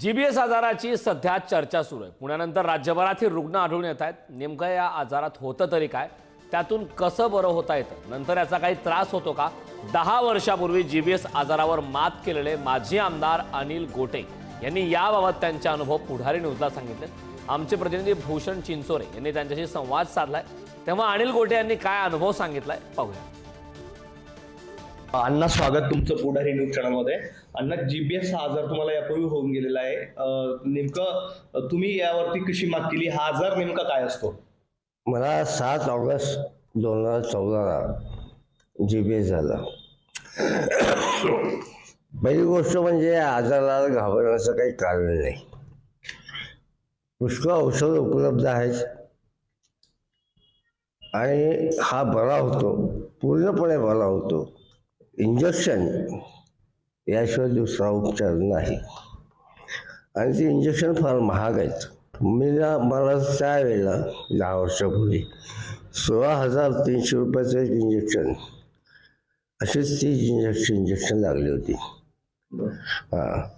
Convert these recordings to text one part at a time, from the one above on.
GBS आजाराची सध्या चर्चा सुरू आहे. पुण्यानंतर राज्यभरातील रुग्ण आढळून येत आहेत. नेमकं या आजारात होतं तरी काय? त्यातून कसं बरं होता येतं? नंतर याचा काही त्रास होतो का? दहा वर्षापूर्वी जीबीएस आजारावर मात केलेले माजी आमदार अनिल गोटे यांनी याबाबत त्यांचे अनुभव पुढारी न्यूजला सांगितले. आमचे प्रतिनिधी भूषण चिंचोरे यांनी त्यांच्याशी संवाद साधलाय. तेव्हा अनिल गोटे यांनी काय अनुभव सांगितलाय? पाहूया. अण्णा स्वागत तुमचं पुढारी न्यूज चॅनलमध्ये अण्णा जीबीएस हा आजार तुम्हाला यापूर्वी होऊन गेलेला आहे. नेमकं तुम्ही यावरती कशी मात केली? हा आजार नेमका काय असतो? मला सात ऑगस्ट दोन हजार चौदाला जी बी एस झाला. पहिली गोष्ट म्हणजे आजाराला घाबरण्याचं काही कारण नाही. पुष्कळ औषध उपलब्ध आहेत. आणि हा बरा होतो. पूर्णपणे बरा होतो. इंजेक्शन याशिवाय दुसरा उपचार नाही. आणि ते इंजेक्शन फार महाग आहेत. मी ना मला त्यावेळेला दहा वर्षापूर्वी सोळा हजार तीनशे रुपयाचं एक इंजेक्शन अशीच तीस इंजेक्शन इंजेक्शन लागली होती. हां.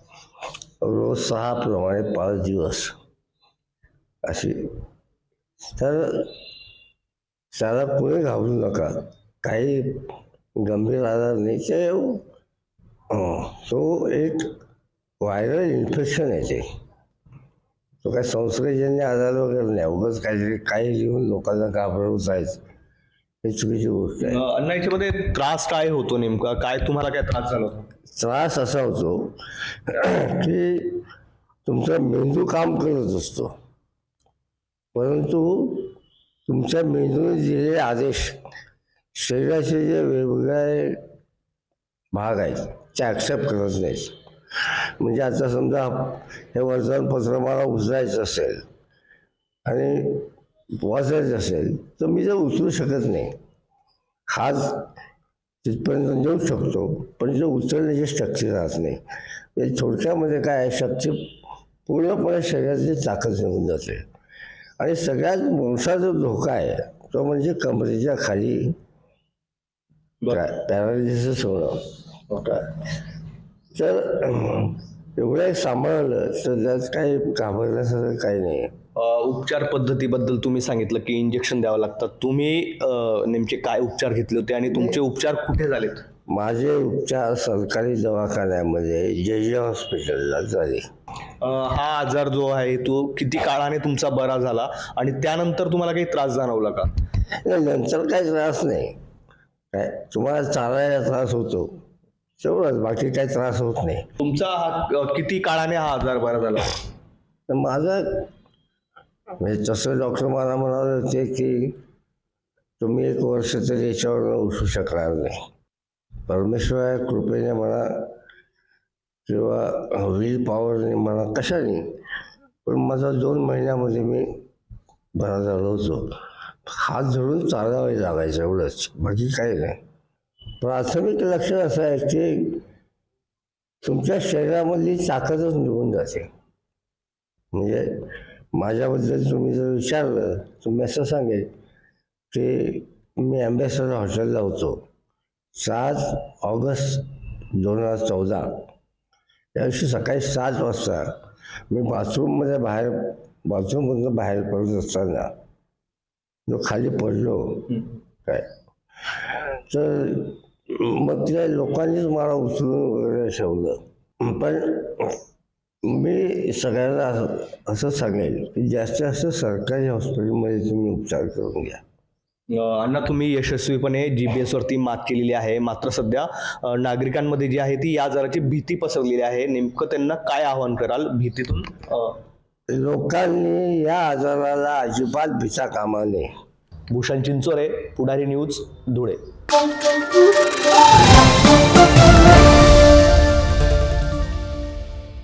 रोज सहा प्रमाणे पाच दिवस अशी. तर त्याला पुढे घाबरू नका. काही गंभीर आजार नाही ते तो एक व्हायरल इन्फेक्शन आहे ते. तो काय संसर्गजन्य आजार वगैरे नाही. उगाच काहीतरी काही लिहून लोकांना घाबरवत जायचं हे चुकीची गोष्ट आहे. अण्णा याच्यामध्ये त्रास काय होतो नेमका? काय तुम्हाला काय त्रास झाला होता? त्रास असा होतो की तुमचा मेंदू काम करत असतो. परंतु तुमच्या मेंदूने दिलेले आदेश शरीराचे जे वेगवेगळे भाग आहेत ते ॲक्सेप्ट करत नाहीत. म्हणजे आता समजा हे वर्तमानपत्र मला उचलायचं असेल आणि वाचायचं असेल तर मी ते उचलू शकत नाही. हात तिथपर्यंत नेऊ शकतो पण जो उचलण्याची शक्ती राहत नाही. म्हणजे थोडक्यामध्ये काय आहे, शक्ती पूर्णपणे शरीराची ताकद निघून जाते. आणि सगळ्यात मोठा जो धोका आहे तो म्हणजे कमरेच्या खाली पॅरालिसिस होणं. तर एवढं सांभाळलं तर त्यात काही घाबरण्यासारखं काही नाही. उपचार पद्धतीबद्दल तुम्ही सांगितलं की इंजेक्शन द्यावं लागतात. तुम्ही नेमके काय उपचार घेतले होते आणि तुमचे उपचार कुठे झालेत? माझे उपचार सरकारी दवाखान्यामध्ये जे जे हॉस्पिटलला झाले. हा आजार जो आहे तो किती काळाने तुमचा बरा झाला आणि त्यानंतर तुम्हाला काही त्रास जाणवला का? नंतर काही त्रास नाही. काय? तुम्हाला चालायला त्रास होतो. तेवढंच बाकी काही त्रास होत नाही. तुमचा हा किती काळाने हा आजार बरा झाला? तर माझं म्हणजे तसं डॉक्टर मला म्हणाले होते की तुम्ही एक वर्ष तरी याच्यावर उठू शकणार नाही. परमेश्वरा कृपेने म्हणा किंवा व्हील पॉवरने म्हणा कशाने? पण माझा दोन महिन्यामध्ये मी बरा झालो होतो. हात धरून चालावे लागायचं एवढंच. म्हणजे बाकी काही नाही. प्राथमिक लक्ष असं आहे की तुमच्या शरीरामधली ताकदच निघून जाते. म्हणजे माझ्याबद्दल तुम्ही जर विचारलं तुम्ही असं सांगेल की मी अँबॅसडर हॉटेलला होतो. सात ऑगस्ट दोन हजार चौदा. या दिवशी सकाळी सात वाजता मी बाथरूममध्ये बाहेर बाथरूममधून बाहेर पडत असताना खाली पडलो. काय? तर मग त्या लोकांनीच मला उचलून वगैरे ठेवलं. पण मी सगळ्यांना असं- सांगेल की जास्तीत जास्त सरकारी हॉस्पिटलमध्ये तुम्ही उपचार करून घ्या. अण्णा तुम्ही यशस्वीपणे जी बी एसवरती मात केलेली आहे. मात्र सध्या नागरिकांमध्ये जी आहे ती या आजाराची भीती पसरलेली आहे. नेमकं त्यांना काय आवाहन कराल? भीतीतून लोकांनी या आजाराला अजिबात भिता कामा नये Bhushan Chinchore Pudhari news Dhule Thank you.